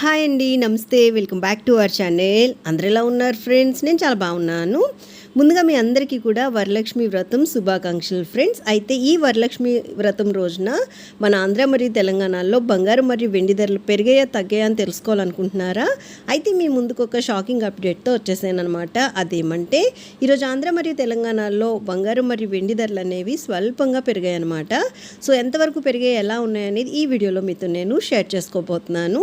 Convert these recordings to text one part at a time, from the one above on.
Hi అండి నమస్తే. Welcome back to our channel. అందరు ఎలా ఉన్నారు ఫ్రెండ్స్? నేను చాలా బాగున్నాను. ముందుగా మీ అందరికీ కూడా వరలక్ష్మి వ్రతం శుభాకాంక్షలు ఫ్రెండ్స్. అయితే ఈ వరలక్ష్మి వ్రతం రోజున మన ఆంధ్ర మరియు తెలంగాణలో బంగారం మరియు వెండి ధరలు పెరిగాయా తగ్గాయా అని తెలుసుకోవాలనుకుంటున్నారా? అయితే మీ ముందుకు ఒక షాకింగ్ అప్డేట్తో వచ్చేసాను అనమాట అదేమంటే ఈరోజు ఆంధ్ర మరియు తెలంగాణలో బంగారం మరియు వెండి ధరలు అనేవి స్వల్పంగా పెరిగాయి అనమాట సో ఎంతవరకు పెరిగాయి ఎలా ఉన్నాయనేది ఈ వీడియోలో మీతో నేను షేర్ చేసుకోబోతున్నాను.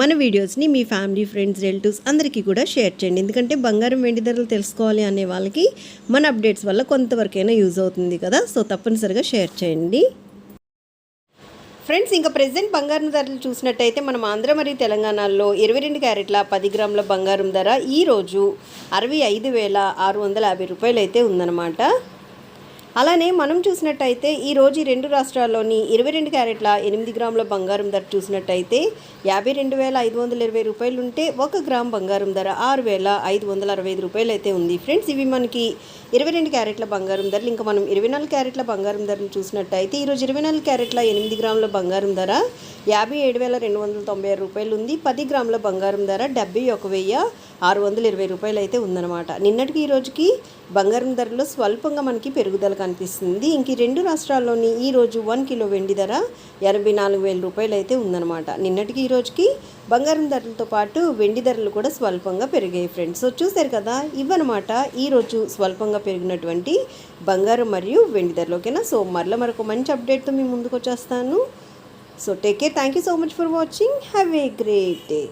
మన వీడియోస్ని మీ ఫ్యామిలీ ఫ్రెండ్స్ రిలేటివ్స్ అందరికీ కూడా షేర్ చేయండి. ఎందుకంటే బంగారం వెండి ధరలు తెలుసుకోవాలి అనే వాళ్ళకి మన అప్డేట్స్ వల్ల కొంతవరకైనా యూజ్ అవుతుంది కదా. సో తప్పనిసరిగా షేర్ చేయండి. ఫ్రెండ్స్ ఇంకా ప్రజెంట్ బంగారం ధరలు చూసినట్టయితే మనం ఆంధ్ర మరియు తెలంగాణలో ఇరవై రెండు క్యారెట్ల పది గ్రాముల బంగారం ధర ఈరోజు అరవై ఐదు వేల ఆరు వందల యాభై రూపాయలు అయితే ఉందన్నమాట. అలానే మనం చూసినట్టయితే ఈరోజు ఈ రెండు రాష్ట్రాల్లోని ఇరవై రెండు క్యారెట్ల ఎనిమిది గ్రాముల బంగారం ధర చూసినట్టయితే యాభై రెండు వేల ఐదు వందల ఇరవై రూపాయలు ఉంటే ఒక గ్రామ్ బంగారం ధర ఆరు వేల ఐదు వందల అరవై ఐదు రూపాయలు అయితే ఉంది. ఫ్రెండ్స్ ఇవి మనకి ఇరవై రెండు క్యారెట్ల బంగారం ధరలు. ఇంకా మనం ఇరవై నాలుగు క్యారెట్ల బంగారం ధరలు చూసినట్టయితే ఈరోజు ఇరవై నాలుగు క్యారెట్ల ఎనిమిది గ్రాముల బంగారం ధర యాభై ఏడు వేల రెండు వందల తొంభై ఆరు రూపాయలు ఉంది పది గ్రాముల బంగారం ధర డెబ్బై ఒక వెయ్యి ఆరు వందల ఇరవై రూపాయలు అయితే ఉందన్నమాట. నిన్నటికి ఈ రోజుకి బంగారం ధరలో స్వల్పంగా మనకి పెరుగుదల కనిపిస్తుంది. ఇంక రెండు రాష్ట్రాల్లోని ఈ రోజు వన్ కిలో వెండి ధర ఎనభై నాలుగు వేల రూపాయలు అయితే ఉందన్నమాట. నిన్నటికి ఈ రోజుకి బంగారం ధరలతో పాటు వెండి ధరలు కూడా స్వల్పంగా పెరిగాయి ఫ్రెండ్స్. సో చూశారు కదా ఇవన్నమాట ఈరోజు స్వల్పంగా పెరిగినటువంటి బంగారం మరియు వెండి ధరలోకేనా సో మరలా మరొక మంచి అప్డేట్తో మీ ముందుకు వచ్చేస్తాను. So take care thank you so much for watching have a great day